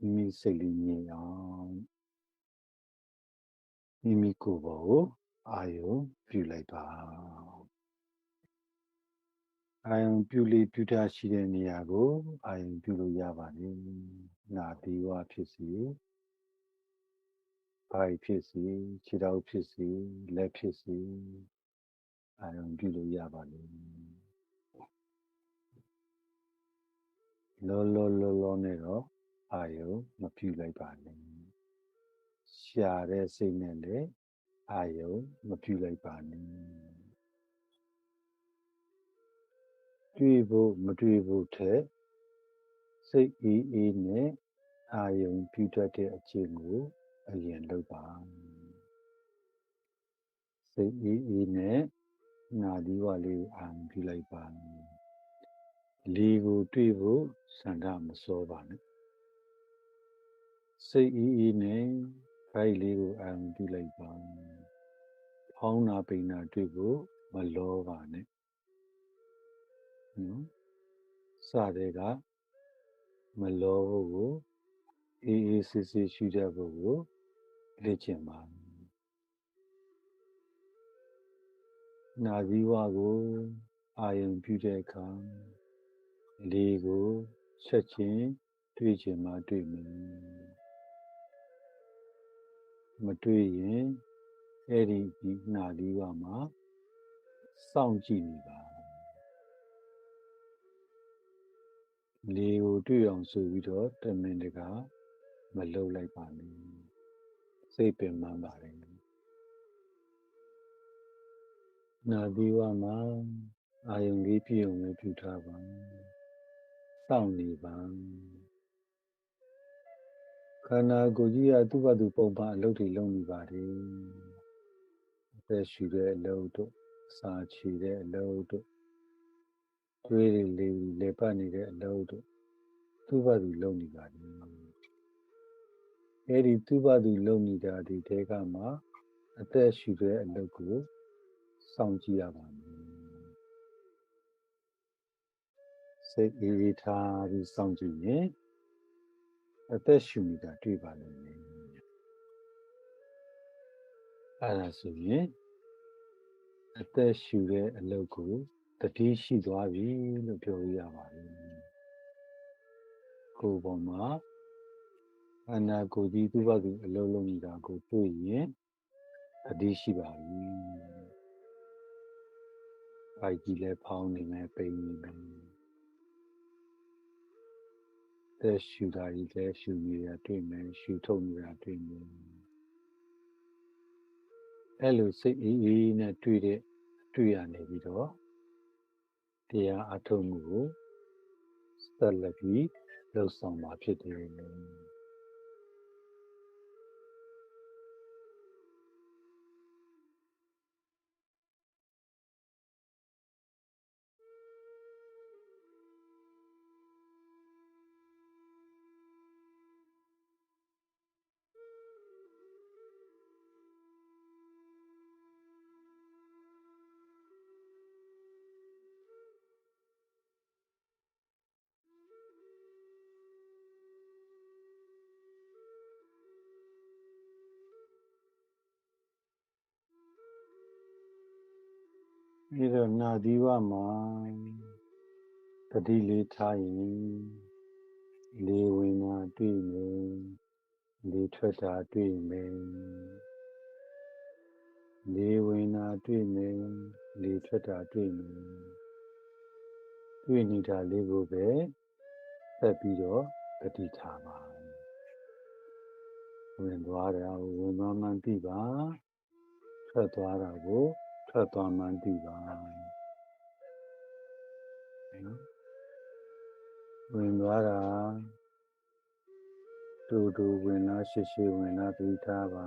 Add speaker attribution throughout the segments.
Speaker 1: မိမိစိတ်လေးငြိမ်အောင်မိမိကိုယ်ပေါ်ကိုအာယုံပြုလိုက်ပါအာယုံပြုလေးပြုထားရှိတဲ့နေရာကို အာယုံပြုလို့ရပါတယ်နာသီဝဖြစ်စီဘာဖြစ်စီခြေထောက်ဖြစ်စီလက်ဖြစ်စီအာယုံပြုလို့ရပါလိမ့်လောလောလောလောနဲ့တော့ အာယုံမပြုလိုက်ပါနဲ့ရှာတဲ့စိတ်နဲ့လည်းအာယုံမပြုလိုက်ပါနဲ့တွေ့ဖို့မတွေ့ဖို့ထက်စိတ်အေးအေးနဲ့အာယုံပြုတတ်တဲ့အခြင်းကိုအရင်လုပ်ပါစိတ်အေးအေးနဲ့နာဒီဝလေးအာရုံပြုလိုက်ပါလေကိုတွေ့ဖို့စန္ဒမစောပါနဲ့ စိတ်အေးအေးနဲ့ဖိုက်လေးကိုအာရုံပြုလိုက်ပါဖောင်းနာပိန်နာတွေ့ဖို့မလောပါနဲ့နော်စတဲ့ကမလောဖို့ကိုအေးအေးဆေးဆေးရှုတတ်ဖို့ကိုလေ့ကျင့်ပါနာဇီဝကိုအာယုံပြုတဲ့အခါလေကိုချက်ချင်းတွေ့ချင်မှတွေ့မယ် မတွေ့ရင်အဲ့ဒီဒီနာဇီဝမှာစောင့်ကြည့်နေပါလေကိုတွေ့အောင်ဆိုပြီးတော့တမင်တကာမလှုပ်လိုက်ပါနဲ့စိတ်ပင်ပန်းပါတယ်နာသီဝမှာအာယုံလေးပြည့်ုံလေးပြုထားပါစောင့်နေပါ ခန္ဓာကိုယ်ကြီးကသူ့ဘာသူပုံပါအလုပ်တွေလုပ်နေပါတယ်အသက်ရှူတဲ့အလုပ်တို့အစာချေတဲ့အလုပ်တို့တွေးတွေလေလေပတ်နေတဲ့အလုပ်တို့သူ့ဘာသူလုပ်နေပါတယ်အဲ့ဒီသူ့ဘာသူလုပ်နေတာဒီတဲကမှအသက်ရှူတဲ့အလုပ်ကိုစောင့်ကြည့်ရပါမယ်စိတ်အေးထားပြီးစောင့်ကြည့်ရင် အသက်ရှူနေတာတွေ့ပါလိမ့်မယ်အဲ့ဒါဆိုရင်အသက်ရှူတဲ့အလုပ်ကိုတတိရှိသွားပြီလို့ပြောရပါတယ်ကိုယ်ပေါ်မှာအနာကိုကြီးသူ့ဘက်ကအလုံးလုံးနေတာကိုတွေ့ရင်တတိရှိပါပြီ။အိုက်ကြီးလည်းဖောင်းနေမယ်ပိန်နေမယ်။ သက်ရှူတာကြီးလည်းရှူနေတာတွေ့မယ်ရှူထုတ်နေတာတွေ့မယ်။အဲ့လိုစိတ်အေးအေးနဲ့တွေ့တဲ့တွေ့ရနေပြီးတော့တရားအထုတ်မှုကိုဆက်လက်ပြီးလှုပ်ဆောင်မှာဖြစ်တယ်။။ ပြီးတော့နာသီဝမှာတတိလေးထားရင်လေဝင်တာတွေ့မယ်လေထွက်တာတွေ့မယ်လေဝင်တာတွေ့မယ်လေထွက်တာတွေ့မယ်တွေ့နေတာလေးကိုပဲဆက်ပြီးတော့တတိထားပါဝင်သွားတာဝင်သွားမှန်းသိပါထွက်သွားတာကို ထွက်သွားမှန်းသိပါနော်ဝင်သွားတာတူတူဝင်လာရှိရှိဝင်လာသတိထားပါ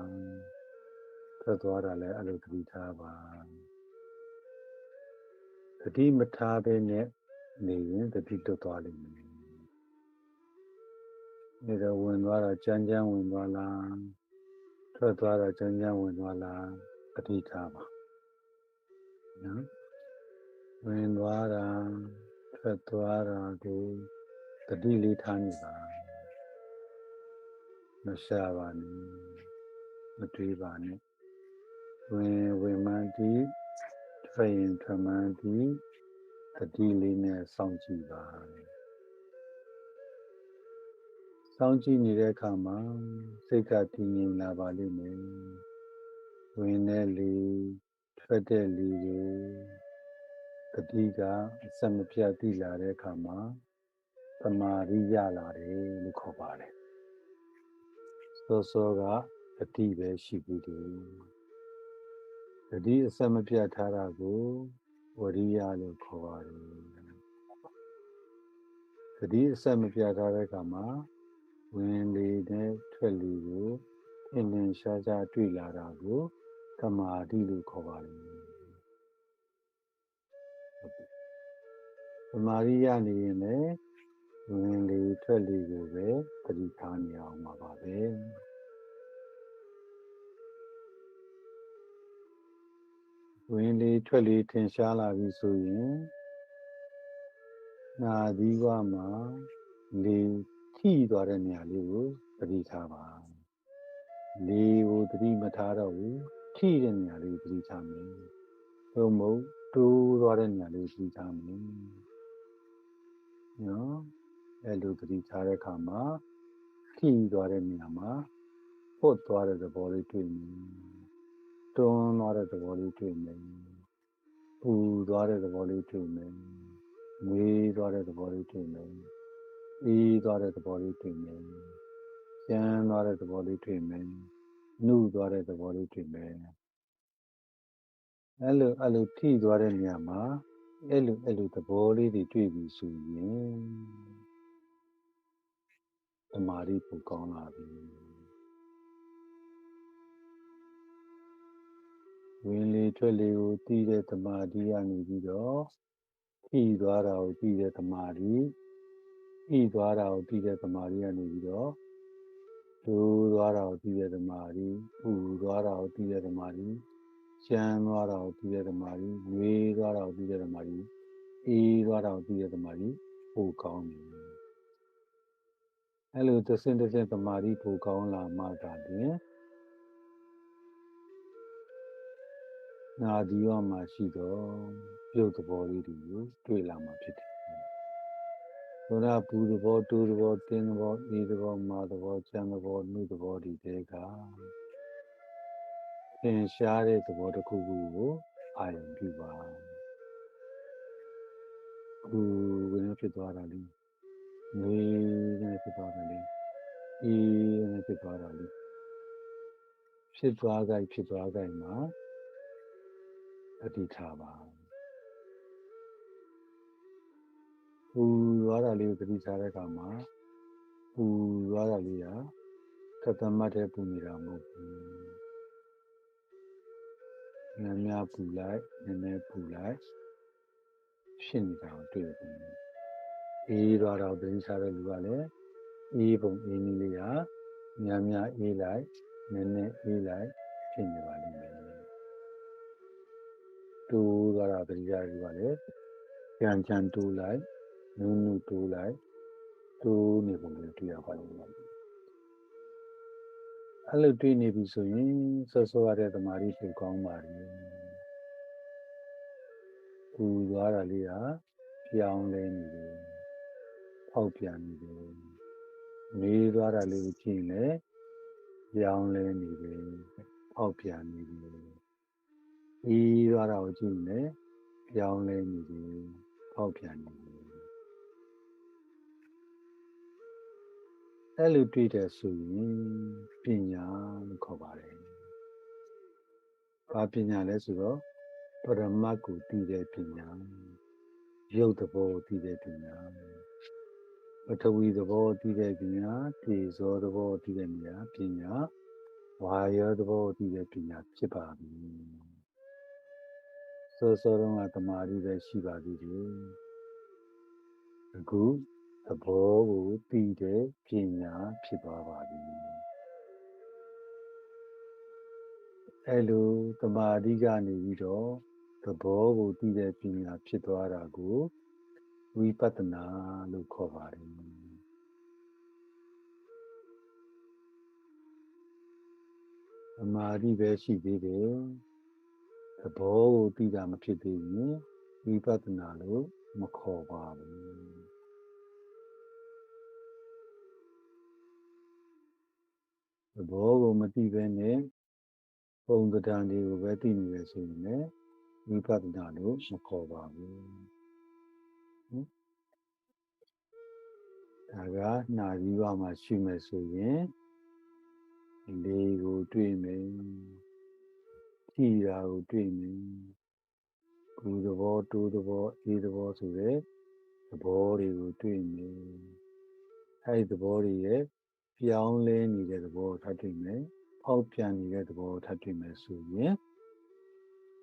Speaker 1: ထွက်သွားတာလည်းအဲ့လိုသတိထားပါသတိမထားဘဲနဲ့နေရင်သတိတွတ်သွားလိမ့်မယ်နေတော့ဝင်သွားတာကြမ်းကြမ်းဝင်သွားလားထွက်သွားတာကြမ်းကြမ်းဝင်သွားလားသတိထားပါ နော်ဝင်သွားတာထွက်သွားတာကိုတတိလေးထားနေပါမရှာပါနဲ့မတွေးပါနဲ့ဝင်ဝင်မှန်းတီးထွက်ရင်ထွက်မှန်းတီးတတိလေးနဲ့စောင့်ကြည့်ပါစောင့်ကြည့်နေတဲ့အခါမှာစိတ်ကတည်ငြိမ်လာပါလိမ့်မယ်ဝင်တဲ့လေ ထွက်တဲ့လေကိုတတိကအစမပြတ်တည်လာတဲ့အခါမှာသမာဓိရလာတယ်လို့ခေါ်ပါတယ်စောစောကတတိပဲရှိပြီတယ်တတိအစမပြတ်ထားတာကိုဝရိယလို့ခေါ်ပါတယ်တတိအစမပြတ်ထားတဲ့အခါမှာဝင်လေနဲ့ထွက်လေကိုအင်းလင်းရှားရှားတွေ့လာတာကို သမာဓိလို့ခေါ်ပါတယ်သမာဓိရနေရင်လည်းဝင်လေထွက်လေကိုပဲသတိထားနေအောင်ပါပါပဲဝင်လေထွက်လေထင်ရှားလာပြီဆိုရင်နာသီးဝမှာလေထိသွားတဲ့နေရာလေးကိုသတိထားပါလေကိုသတိမထားတော့ဘူး ထိတဲ့နေရာလေးကိုသတိထားမယ်ဘုံမုတ်တိုးသွားတဲ့နေရာလေးကိုသတိထားမယ်နော်အဲ့လိုသတိထားတဲ့အခါမှာထိသွားတဲ့နေရာမှာပုတ်သွားတဲ့သဘောလေးတွေ့မယ်တွန်းသွားတဲ့သဘောလေးတွေ့မယ်ပူသွားတဲ့သဘောလေးတွေ့မယ်ငွေသွားတဲ့သဘောလေးတွေ့မယ်အေးသွားတဲ့သဘောလေးတွေ့မယ်ကျန်းသွားတဲ့သဘောလေးတွေ့မယ် နှုသွားတဲ့သဘောလေးတွေ့မယ်အဲ့လိုအဲ့လိုထိသွားတဲ့နေရာမှာအဲ့လိုအဲ့လိုသဘောလေးတွေတွေ့ပြီဆိုရင်တမာရီပူကောင်းလာပြီဝင်လေထွက်လေကိုတည်တဲ့တမာတိကနေပြီးတော့ဖြီးသွားတာကိုတည်တဲ့တမာတိဖြီးသွားတာကိုတည်တဲ့တမာတိကနေပြီးတော့ ဒူးသွားတာကိုတည်တဲ့တမာတိပူသွားတာကိုတည်တဲ့တမာတိကျန်းသွားတာကိုတည်တဲ့တမာတိငွေသွားတာကိုတည်တဲ့တမာတိအေးသွားတာကိုတည်တဲ့တမာတိပိုကောင်းတယ်အဲ့လိုသစင်သစင်တမာတိပိုကောင်းလာမှသာလျှင်နာဒီဝမှာရှိတော့ပြုတ်သဘောလေးတွေကိုတွေ့လာမှာဖြစ်တယ်။ ဘုရားပူသဘောတူသဘောတင်းသဘောအေးသဘောမာသဘောကြမ်းသဘောနှုသဘောဒီတဲကသင်ရှားတဲ့သဘောတစ်ခုခုကိုအာရုံပြုပါ။ဘူဝင်ဖြစ်သွားတာလေး။ငွေနဲ့ဖြစ်သွားတာလေး။အေးနဲ့ဖြစ်သွားတာလေး။ဖြစ်သွားကြဖြစ်သွားကြမှာအတိထားပါ ပူသွားတာလေးကိုသတိထားတဲ့အခါမှာပူသွားတာလေးကသတ္တမတ်တဲ့ပူနေတာမဟုတ်ဘူး။များများပူလိုက်နည်းနည်းပူလိုက်ဖြစ်နေတာကိုတွေ့တယ်။အေးသွားတော့သတိထားတဲ့လူကလည်းအေးပုံအေးနည်းလေးကများများအေးလိုက်နည်းနည်းအေးလိုက်ဖြစ်နေပါလိမ့်မယ်တိုးသွားတာတရားတွေကလည်းကြံကြံတိုးလိုက် နုနုတိုးလိုက်တိုးနေပုံတွေတွေ့ရပါလိမ့်မယ်အဲ့လိုတွေ့နေပြီဆိုရင်ဆောဆောရတဲ့တမာရီဖြူကောင်းပါလေပူသွားတာလေးဟာပြောင်းလဲနေတယ်ဖောက်ပြန်နေတယ်မေးသွားတာလေးကိုကြည့်ရင်လည်းပြောင်းလဲနေတယ်ဖောက်ပြန်နေတယ်အေးသွားတာကိုကြည့်နေပြောင်းလဲနေတယ်ပေါက်ပြန်နေတယ် အဲ့လိုတွေ့တဲ့ဆိုရင်ပညာလို့ခေါ်ပါတယ်ဘာပညာလဲဆိုတော့ပရမတ်ကိုသိတဲ့ပညာရုပ်သဘောကိုသိတဲ့ပညာပထဝီသဘောသိတဲ့ပညာတေဇောသဘောသိတဲ့ပညာပညာဝါယောသဘောသိတဲ့ပညာဖြစ်ပါပြီစောစောတုန်းကတမာရီပဲရှိပါသေးတယ်အခု သဘောကိုသိတဲ့ပညာဖြစ်သွားပါပြီအဲလိုတမာရီကနေပြီးတော့သဘောကိုသိတဲ့ပညာဖြစ်သွားတာကိုဝိပဿနာလို့ခေါ်ပါတယ်မာဓိပဲရှိသေးတယ်သဘောကိုသိတာမဖြစ်သေးရင်ဝိပဿနာလို့မခေါ်ပါဘူး သဘောကိုမသိဘဲနဲ့ပုံသဏ္ဍာန်တွေကိုပဲသိနေရဆိုရင်လည်းဝိပဿနာလို့မခေါ်ပါဘူးဒါကနာပြီးပါမှရှိမယ်ဆိုရင်လေကိုတွေ့မယ်ကြည်တာကိုတွေ့မယ်ဘူသဘောတိုးသဘောအေးသဘောဆိုတဲ့သဘောတွေကိုတွေ့မယ်အဲဒီသဘောတွေရဲ့ ပြောင်းလဲနေတဲ့သဘောထပ်တွေ့မယ်ဖောက်ပြန်နေတဲ့သဘောထပ်တွေ့မယ်ဆိုရင်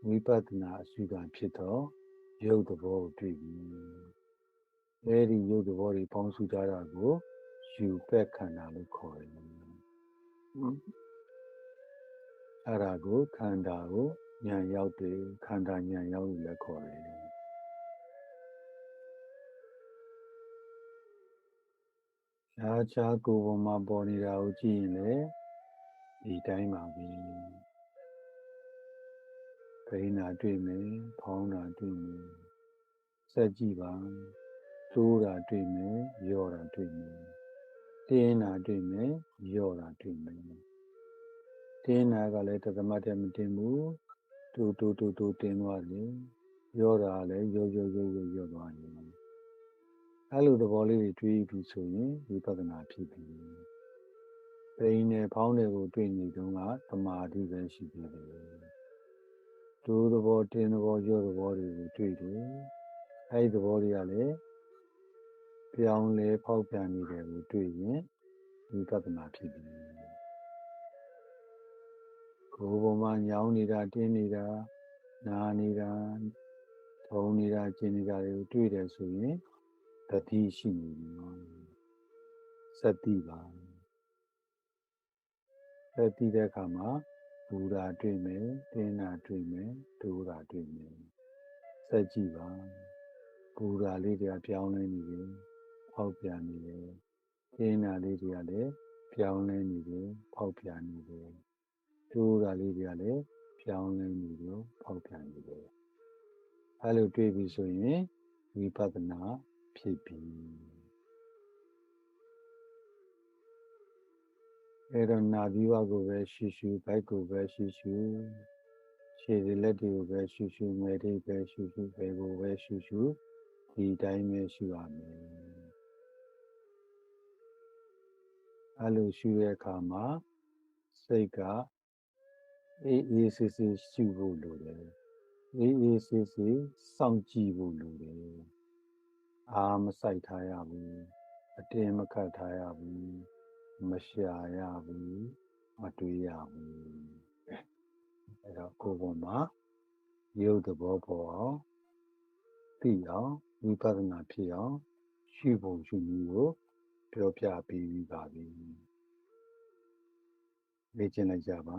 Speaker 1: ဝိပဿနာအစုကဖြစ်တော့ရုပ်သဘောကိုတွေ့ပြီအဲဒီရုပ်သဘောတွေပေါင်းစုကြတာကိုယူပက်ခန္ဓာလို့ခေါ်တယ်အဲ့ဒါကိုခန္ဓာကိုဉာဏ်ရောက်တယ်ခန္ဓာဉာဏ်ရောက်လို့လည်းခေါ်တယ် ခြားခြားကိုယ်ပေါ်မှာပေါ်နေတာကိုကြည့်ရင်လည်းဒီတိုင်းပါပဲခိနာတွေ့မယ်ဖောင်းတာတွေ့မယ်စက်ကြည့်ပါတိုးတာတွေ့မယ်ရော့တာတွေ့မယ်တင်းတာတွေ့မယ်ရော့တာတွေ့မယ်တင်းတာကလည်းတသမတ်တည်းမတင်ဘူးတူတူတူတူတင်သွားတယ်ရော့တာလည်းရော့ရော့ရော့ရော့ရော့သွားတယ် အဲ့လိုသဘောလေးတွေတွေးပြီးဆိုရင်ဝိပဿနာဖြစ်ပြီပိန်နဲ့ဖောင်းတွေကိုတွေ့နေတုန်းကသမာဓိပဲရှိသေးတယ်ဒိုးသဘောတင်းသဘောရော့သဘောတွေကိုတွေ့တယ်အဲ့ဒီသဘောတွေကလည်းပြောင်းလဲဖောက်ပြန်နေတယ်ကိုတွေ့ရင်ဝိပဿနာဖြစ်ပြီကိုယ်ပေါ်မှာညောင်းနေတာတင်းနေတာနာနေတာထုံနေတာကျင်နေတာတွေကိုတွေ့တယ်ဆိုရင် တတိရှိနေပြီစတိပါစတိတဲ့အခါမှာဘူရာတွေ့မယ်တင်းနာတွေ့မယ်ဒိုးရာတွေ့မယ်စက်ကြည့်ပါဘူရာလေးတွေကပြောင်းလဲနေတယ်ဖောက်ပြန်နေတယ်တင်းနာလေးတွေကလည်းပြောင်းလဲနေတယ်ဖောက်ပြန်နေတယ်ဒိုးရာလေးတွေကလည်းပြောင်းလဲနေတယ်ဖောက်ပြန်နေတယ်အဲလိုတွေ့ပြီဆိုရင်ဝိပဿနာ ဖြစ်ပြီအဲတော့နာသီဝကိုပဲရှူရှူဘိုက်ကိုပဲရှူရှူခြေလက်တွေကိုပဲရှူရှူငယ်တွေပဲရှူရှူဘယ်ကိုပဲရှူရှူဒီတိုင်းပဲရှူရမယ်အဲလိုရှူတဲ့အခါမှာစိတ်ကအေးအေးဆေးဆေးရှူဖို့လိုတယ်အေးအေးဆေးဆေးစောင့်ကြည့်ဖို့လိုတယ် အာမဆိုင်ထားရဘူးအတင်းမခတ်ထားရဘူးမရှာရဘူးမတွေးရဘူးအဲ့တော့ကိုယ်ပေါ်မှာရုပ်သဘောပေါ်အောင်သိအောင်ဝိပဿနာဖြစ်အောင်ရှုပုံရှုနည်းကိုပြောပြပေးပြီးပါပြီလေ့ကျင့်လိုက်ကြပါ